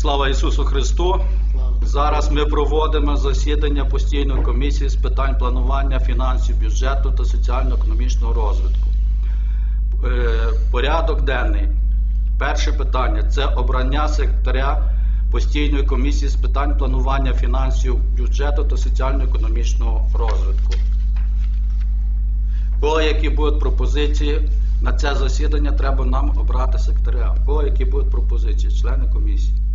Слава Ісусу Христу! Зараз ми проводимо засідання постійної комісії з питань планування фінансів, бюджету та соціально-економічного розвитку. Е, Порядок денний. Перше питання це обрання секретаря постійної комісії з питань планування фінансів, бюджету та соціально-економічного розвитку. Кого які будуть пропозиції на це засідання, треба нам обрати секретаря. Кого які будуть пропозиції, члени комісії?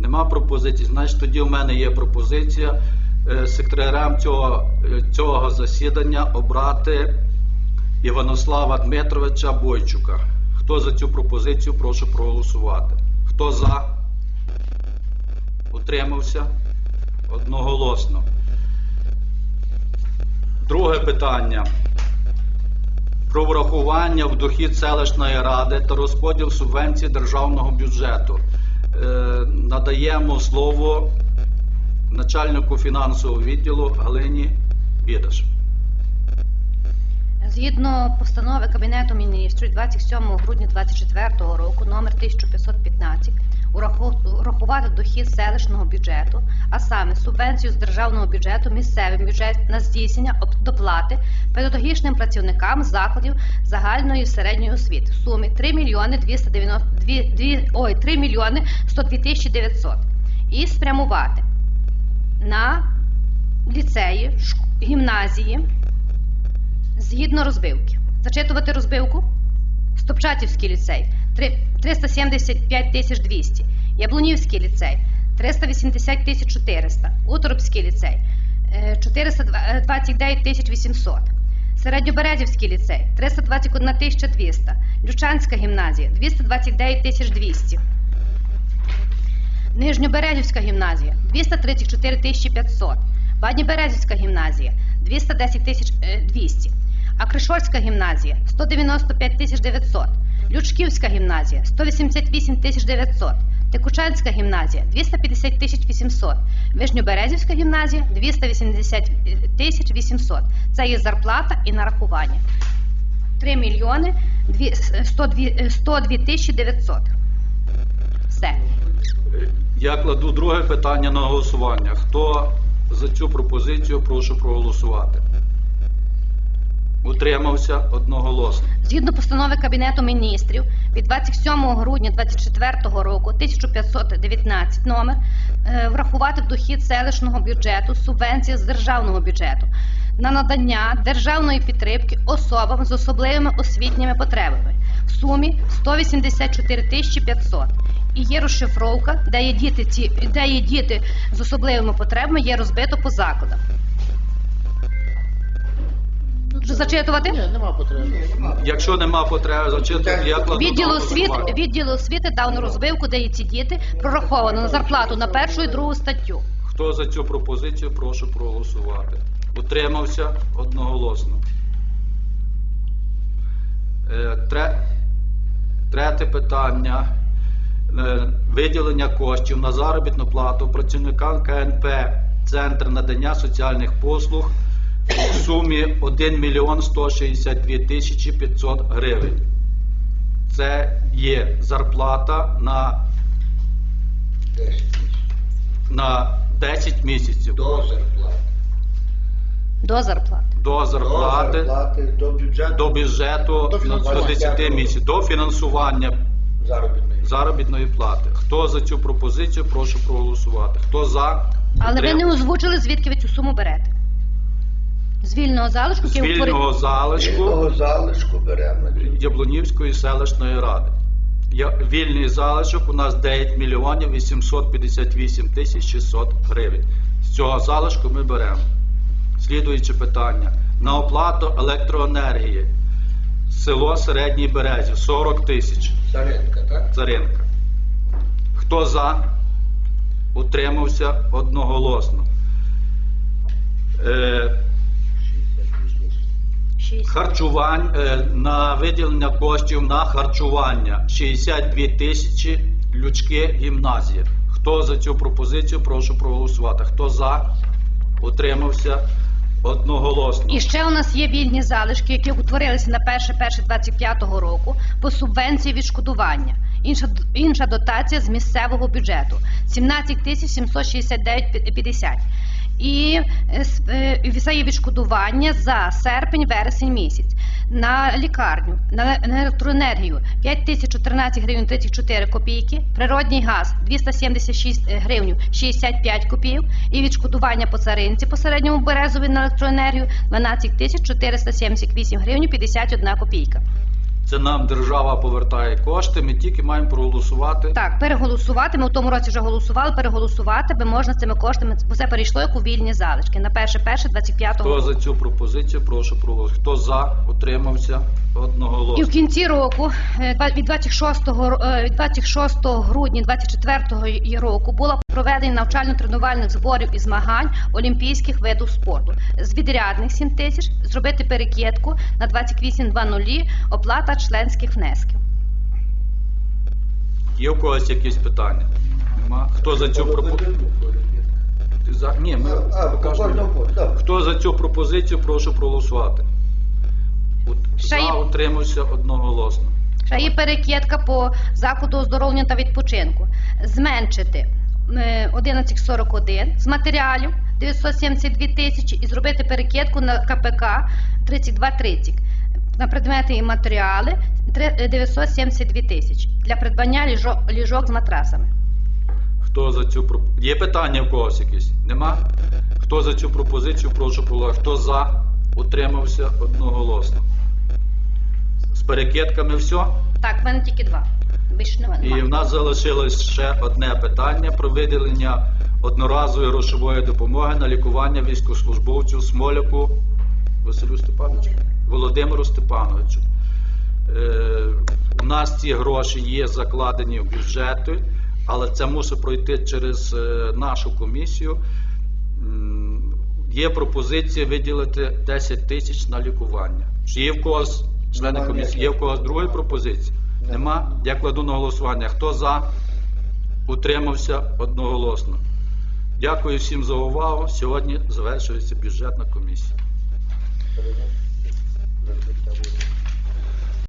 Нема пропозицій, значить тоді в мене є пропозиція е, секретарем цього, е, цього засідання обрати Іванослава Дмитровича Бойчука. Хто за цю пропозицію, прошу проголосувати. Хто за? Утримався? Одноголосно. Друге питання. Про врахування в дохід селищної ради та розподіл субвенцій державного бюджету. Е, надаємо слово начальнику фінансового відділу Галині Бідаш. Згідно постанови Кабінету міністрів 27 грудня 2024 року номер 1515 урахувати дохід селищного бюджету, а саме субвенцію з державного бюджету місцевим бюджет на здійснення доплати педагогічним працівникам закладів загальної середньої освіти в сумі 3 мільйони 292, дві- ой, 3 мільйони 102 тисячі 900 і спрямувати на ліцеї, гімназії, Згідно розбивки. Зачитувати розбивку? Стопчатівський ліцей 375 тисяч 200. Яблунівський ліцей 380 тисяч 400. Уторопський ліцей е, 429 тисяч 800. Середньоберезівський ліцей 321 тисяча 200. Лючанська гімназія 229 тисяч 200. Нижньоберезівська гімназія 234 тисячі 500. Бадніберезівська гімназія 210 тисяч е, 200. Акришольська гімназія 195 тисяч 900. Лючківська гімназія 188 тисяч 900. Текучанська гімназія 250 тисяч 800. Вишньоберезівська гімназія 280 тисяч 800. Це є зарплата і нарахування. 3 мільйони дві- 102 102 тисячі 900. Все. Я кладу друге питання на голосування. Хто за цю пропозицію, прошу проголосувати. Утримався одноголосно. Згідно постанови Кабінету міністрів від 27 грудня 2024 року 1519 номер е, врахувати в дохід селищного бюджету субвенції з державного бюджету на надання державної підтримки особам з особливими освітніми потребами в сумі 184 тисячі 500. І є розшифровка, де є діти ці, де є діти з особливими потребами, є розбито по закладах. Зачитувати? Ні, нема потреби. Якщо нема потреби зачитувати, я кладу Відділ освіти, відділ освіти дав на розбивку, де є ці діти прораховано на зарплату на першу і другу статтю. Хто за цю пропозицію, прошу проголосувати. Утримався одноголосно. Е, Тре... Третє питання. Е, Виділення коштів на заробітну плату працівникам КНП Центр надання соціальних послуг в сумі 1 мільйон 162 тисячі 500 гривень. Це є зарплата на, 10 на 10 місяців. До зарплати. До зарплати. до До зарплати, до бюджету. до бюджету До на 10 місяців, до фінансування заробітної. заробітної плати. Хто за цю пропозицію, прошу проголосувати. Хто за? Але ви не озвучили, звідки ви цю суму берете. З вільного залишку, з який вільного утворив- залишку Вільного залишку беремо. Яблунівської селищної ради. Я- Вільний залишок у нас 9 мільйонів 858 тисяч 600 гривень. З цього залишку ми беремо. Слідуюче питання. На оплату електроенергії. Село Середній Березів 40 тисяч. Царенка, так? Царенка. Хто за? Утримався одноголосно. Е, 68 тисяч. Шість. Харчувань, е, на виділення коштів на харчування 62 тисячі Лючки гімназія. Хто за цю пропозицію, прошу проголосувати. Хто за? Утримався Одноголосно. І ще у нас є вільні залишки, які утворилися на 1.1.25 року по субвенції відшкодування. Інша, інша дотація з місцевого бюджету 17 тисяч 769,50. І е, е, і це є відшкодування за серпень-вересень місяць. На лікарню, на, електроенергію 5 тисяч 14 гривень 34 копійки, природній газ 276 гривень 65 копійок і відшкодування по царинці по середньому березові на електроенергію 12 тисяч 478 гривень 51 копійка. Це нам держава повертає кошти, ми тільки маємо проголосувати. Так, переголосувати. Ми в тому році вже голосували. Переголосувати би можна цими коштами. Бо це перейшло як у вільні залишки на 1.1.25 Хто року. за цю пропозицію, прошу проголосувати. Хто за, утримався І в кінці року, е, від 26, ро- е, від 26 грудня 24 року було проведення навчально-тренувальних зборів і змагань олімпійських видів спорту. З відрядних 7 тисяч зробити перекидку на 28.00 оплата членських внесків. Є в когось якісь питання? Нема. Хто за цю пропозицію? За... Ні, ми А, покажемо. Хто за цю пропозицію, прошу проголосувати. От, Ще За є- утримався одноголосно. Ще є перекидка по закладу оздоровлення та відпочинку. Зменшити 1141 з матеріалів 972 тисячі і зробити перекидку на КПК 3230 на предмети і матеріали е, 972 тисячі для придбання ліжок, ліжок з матрасами. Хто за цю проп... Є питання в когось якісь? Нема? Хто за цю пропозицію, прошу проголосувати. Хто за, утримався одноголосно. З перекидками все? Так, в мене тільки два. І в нас залишилось ще одне питання про виділення одноразової грошової допомоги на лікування військовослужбовцю Смоляку Василю Степановичу, Володимиру Степановичу. Е, у нас ці гроші є закладені в бюджети, але це мусить пройти через е, нашу комісію. Є пропозиція виділити 10 тисяч на лікування. Чи є в когось члени комісії? Є в когось другої пропозиції? Нема? Я кладу на голосування. Хто за? Утримався одноголосно. Дякую всім за увагу. Сьогодні завершується бюджетна комісія.